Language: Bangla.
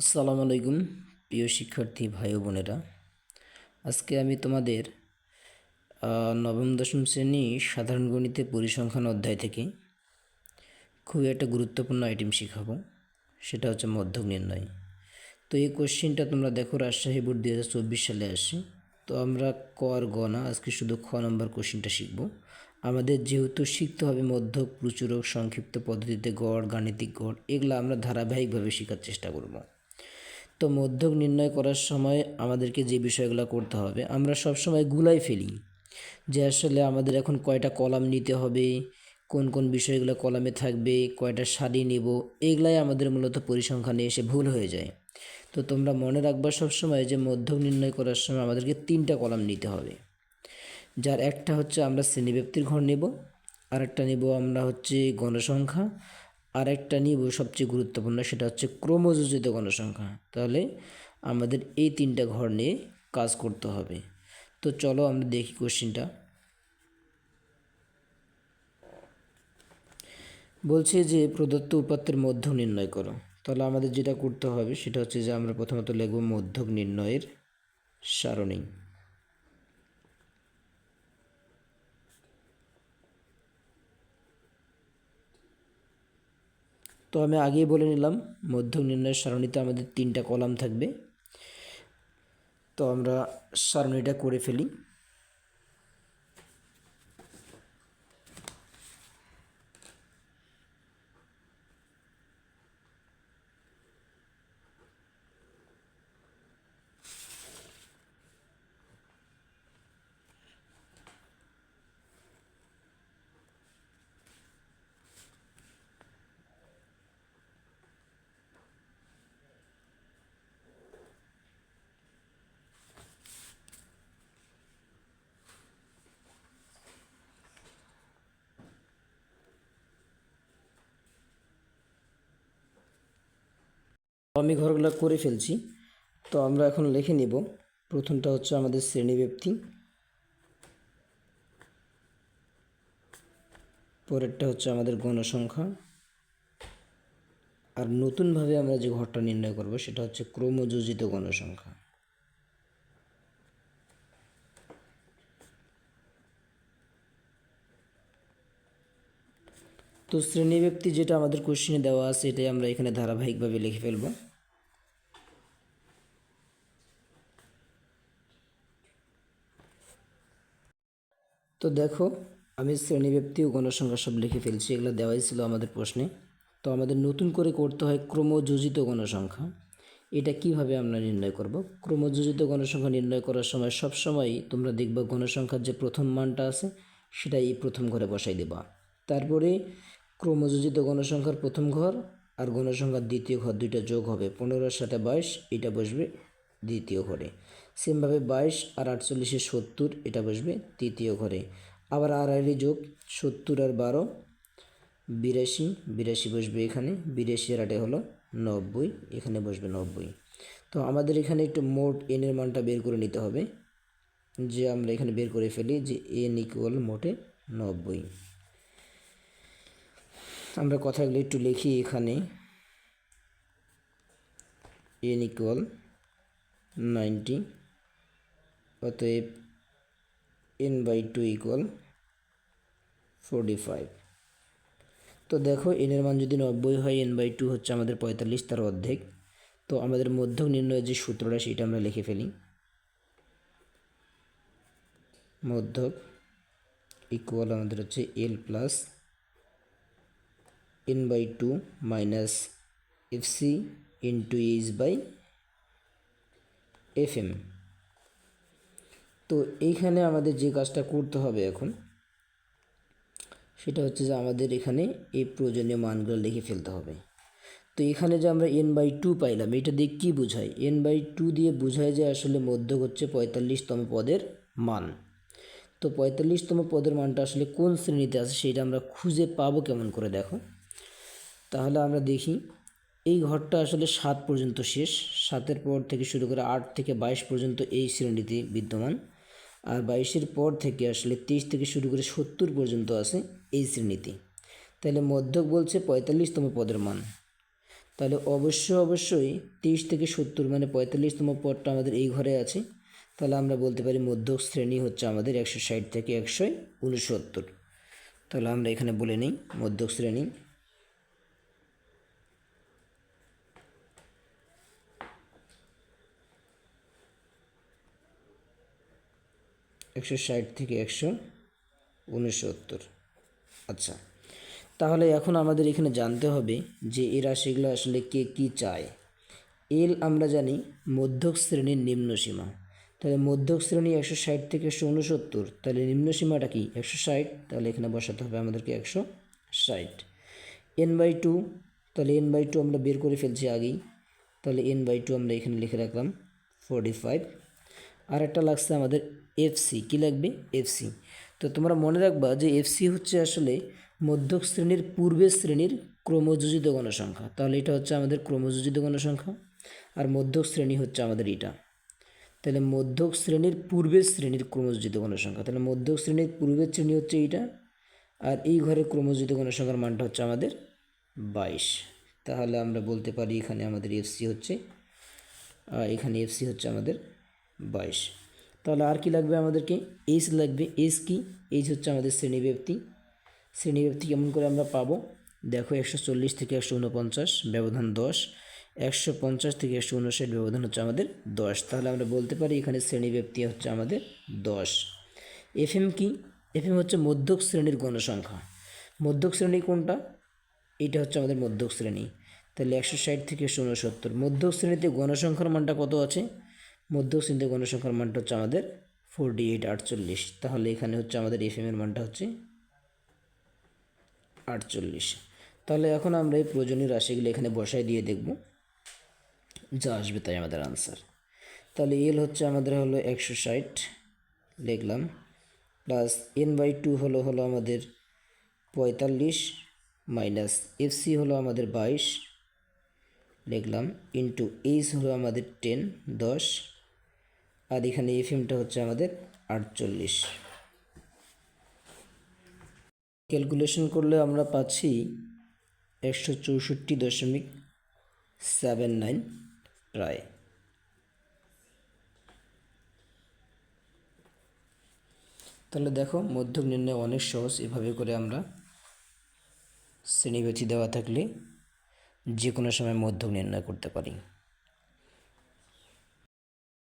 আসসালামু আলাইকুম, প্রিয় শিক্ষার্থী ভাই বোনেরা। আজকে আমি তোমাদের নবম, দশম শ্রেণি সাধারণ গণিতে পরিসংখ্যান অধ্যায় থেকে খুবই একটা গুরুত্বপূর্ণ আইটেম শেখাবো। সেটা হচ্ছে মধ্যক নির্ণয়। তো এই কোশ্চেনটা তোমরা দেখো, রাজশাহী বোর্ড দু হাজার চব্বিশ সালে আসে। তো আমরা ক আর আজকে শুধু খ নম্বর কোশ্চেনটা শিখব। আমাদের যেহেতু শিখতে হবে মধ্যক, প্রচুরক, সংক্ষিপ্ত পদ্ধতিতে গড়, গাণিতিক গড়, এগুলো আমরা ধারাবাহিকভাবে শেখার চেষ্টা করব। তো মধ্যক নির্ণয় করার সময় আমাদেরকে যে বিষয়গুলো করতে হবে, আমরা সব সময় গুলাই ফেলি। যে আসলে আমাদের এখন কয়টা কলাম নিতে হবে, কোন কোন বিষয়গুলো কলামে থাকবে, কয়টা সারি নেব, এগুলাই আমাদের মূলত পরিসংখ্যানে এসে ভুল হয়ে যায়। তো তোমরা মনে রাখবা সবসময় যে মধ্যক নির্ণয় করার সময় আমাদেরকে তিনটা কলাম নিতে হবে। যার একটা হচ্ছে আমরা শ্রেণীব্যক্তির ঘর নেব, আরেকটা নেব আমরা হচ্ছে গণসংখ্যা আর একটা নিব সবচেয়ে গুরুত্বপূর্ণ, সেটা হচ্ছে ক্রমযোজিত গণসংখ্যা। তাহলে আমাদের এই তিনটা ঘর নিয়ে কাজ করতে হবে। তো চলো আমরা দেখি কোশ্চেনটা বলছে যে প্রদত্ত উপাত্তের মধ্যক নির্ণয় করো। তাহলে আমাদের যেটা করতে হবে সেটা হচ্ছে যে আমরা প্রথমত লিখব মধ্যক নির্ণয়ের সারণী। তো আমি আগেই বলে নিলাম মধ্যম নির্ণয়ের সারণীতে আমাদের তিনটা কলাম থাকবে। তো আমরা সারণীটা করে ফেলি। আমি ঘরগুলো করে ফেলছি। তো আমরা এখন লিখে নিব। প্রথমটা হচ্ছে আমাদের শ্রেণীব্যাপ্তি পরেরটা হচ্ছে আমাদের গণসংখ্যা। আর নতুনভাবে আমরা যে ঘরটা নির্ণয় করব, সেটা হচ্ছে ক্রমযোজিত গণসংখ্যা। তো শ্রেণীব্যক্তি যেটা আমাদের কোশ্চেনে দেওয়া আছে, এটাই আমরা এখানে ধারাবাহিকভাবে লিখে ফেলব। তো দেখো, আমি শ্রেণীব্যক্তি ও গণসংখ্যা সব লিখে ফেলছি, এগুলো দেওয়াই ছিল আমাদের প্রশ্নে। তো আমাদের নতুন করে করতে হয় ক্রমযোজিত গণসংখ্যা। এটা কীভাবে আমরা নির্ণয় করব? ক্রমযোজিত গণসংখ্যা নির্ণয় করার সময় সব সময় তোমরা দেখবা গণসংখ্যার যে প্রথম মানটা আছে সেটাই প্রথম ঘরে বসাই দেবা। তারপরে ক্রমযোজিত গণসংখ্যার প্রথম ঘর আর গণসংখ্যার দ্বিতীয় ঘর দুইটা যোগ হবে। পনেরোর সাথে বাইশ, এটা বসবে দ্বিতীয় ঘরে। সেমভাবে বাইশ আর আটচল্লিশে সত্তর, এটা বসবে তৃতীয় ঘরে। আবার আড়াইলি যোগ, সত্তর আর বারো, বিরাশি বিরাশি বসবে এখানে, বিরাশি আর আটে হলো নব্বই, এখানে বসবে নব্বই। তো আমাদের এখানে একটু মোট এনের মানটা বের করে নিতে হবে, যে আমরা এখানে বের করে ফেলি যে এন ইকুয়াল মোটে নব্বই। আমরা কথাগুলো একটু লিখি এখানে। এন ইকুয়াল নাইনটি অতএব N by two equal forty five তো দেখো এনের মান যদি নব্বই হয় এন বাই টু হচ্ছে আমাদের পঁয়তাল্লিশ তার অর্ধেক। তো আমাদের মধ্যক নির্ণয়ের যে সূত্রটা, সেটা আমরা লিখে ফেলি। মধ্যক ইকুয়াল আমাদের হচ্ছে L plus two minus F C into H by F M তো এইখানে আমাদের যে কাজটা করতে হবে এখন, সেটা হচ্ছে যে আমাদের এখানে এই প্রয়োজনীয় মানগুলো লিখে ফেলতে হবে। তো এখানে যে আমরা এন বাই টু পাইলাম, এটা দিয়ে কী বোঝায়? এন বাই টু দিয়ে বোঝায় যে আসলে মধ্যক হচ্ছে পঁয়তাল্লিশতম পদের মান। তো পঁয়তাল্লিশতম পদের মানটা আসলে কোন শ্রেণীতে আছে, সেটা আমরা খুঁজে পাবো কেমন করে দেখো। তাহলে আমরা দেখি, এই ঘরটা আসলে সাত পর্যন্ত শেষ। সাতের পর থেকে শুরু করে আট থেকে বাইশ পর্যন্ত এই শ্রেণীতে বিদ্যমান। আর বাইশের পর থেকে আসলে তেইশ থেকে শুরু করে সত্তর পর্যন্ত আছে এই শ্রেণীতে তাহলে মধ্যক বলছে পঁয়তাল্লিশতম পদের মান। তাহলে অবশ্য অবশ্যই তেইশ থেকে সত্তর মানে পঁয়তাল্লিশতম পদটা আমাদের এই ঘরে আছে। তাহলে আমরা বলতে পারি মধ্যক শ্রেণি হচ্ছে আমাদের একশো ষাট থেকে একশো উনসত্তর। তাহলে আমরা এখানে বলে নিই মধ্যক শ্রেণি। একশো ষাট থেকে একশো উনসত্তর। আচ্ছা তাহলে এখন আমাদের এখানে জানতে হবে যে এই রাশিগুলো আসলে কে কী চায়। এল আমরা জানি মধ্যক শ্রেণির নিম্ন সীমা। তাহলে মধ্যক শ্রেণি একশো ষাট থেকে একশো উনসত্তর, তাহলে নিম্ন সীমাটা কি? একশো ষাট, তাহলে এখানে বসাতে হবে আমাদেরকে একশো ষাট। এন বাই টু, তাহলে এন বাই টু আমরা বের করে ফেলছি আগেই। তাহলে এন বাই টু আমরা এখানে লিখে রাখলাম ফোরটি ফাইভ। আর একটা লাগছে আমাদের এফসি কী লাগবে এফসি তো তোমরা মনে রাখবা যে এফসি হচ্ছে আসলে মধ্যক শ্রেণির পূর্বের শ্রেণির ক্রমযোজিত গণসংখ্যা। তাহলে এটা হচ্ছে আমাদের ক্রমযোজিত গণসংখ্যা আর মধ্যক শ্রেণি হচ্ছে আমাদের এটা। তাহলে মধ্যক শ্রেণির পূর্বের শ্রেণির ক্রমযোজিত গণসংখ্যা। তাহলে মধ্যক শ্রেণির পূর্বের শ্রেণি হচ্ছে এইটা আর এই ঘরে ক্রমযোজিত গণসংখ্যার মানটা হচ্ছে আমাদের বাইশ। তাহলে আমরা বলতে পারি এখানে আমাদের এফসি হচ্ছে এখানে এফসি হচ্ছে আমাদের বাইশ। তাহলে আর কি লাগবে আমাদেরকে? এইচ লাগবে। এইচ কি? এইচ হচ্ছে আমাদের শ্রেণীব্যাপ্তি। শ্রেণীব্যাপ্তি কেমন করে আমরা পাবো? দেখো, একশো চল্লিশ থেকে একশো উনপঞ্চাশ ব্যবধান দশ। একশো পঞ্চাশ থেকে একশো উনষাট ব্যবধান হচ্ছে আমাদের দশ। তাহলে আমরা বলতে পারি এখানে শ্রেণীব্যাপ্তি হচ্ছে আমাদের দশ। এফএম কি? এফএম হচ্ছে মধ্যক শ্রেণির গণসংখ্যা। মধ্যক শ্রেণি কোনটা? এটা হচ্ছে আমাদের মধ্যক শ্রেণি। তাহলে একশো ষাট থেকে একশো উনসত্তর মধ্যক শ্রেণীতে গণসংখ্যার মানটা কত আছে? মধ্যক শ্রেণীতে গণসংখ্যার মানটা হচ্ছে আমাদের ফোরটি এইট আটচল্লিশ। তাহলে এখানে হচ্ছে আমাদের এফএম এর মানটা হচ্ছে আটচল্লিশ। তাহলে এখন আমরা এই প্রয়োজনীয় রাশিগুলো এখানে বসায় দিয়ে দেখব। যা আসবে তাই আমাদের আনসার তাহলে এল হচ্ছে আমাদের হলো একশো ষাট লিখলাম প্লাস এন বাই টু হলো হলো আমাদের পঁয়তাল্লিশ মাইনাস এফসি হলো আমাদের বাইশ লিখলাম ইন্টু এইচ হলো আমাদের টেন দশ। আর এখানে এফএমটা হচ্ছে আমাদের আটচল্লিশ। ক্যালকুলেশন করলে আমরা পাচ্ছি একশো চৌষট্টি দশমিক সেভেন নাইন প্রায়। তাহলে দেখো মধ্যক নির্ণয় অনেক সহজ, এভাবে করে আমরা শ্রেণীবেচি দেওয়া থাকলে যে কোনো সময় মধ্যক নির্ণয় করতে পারি।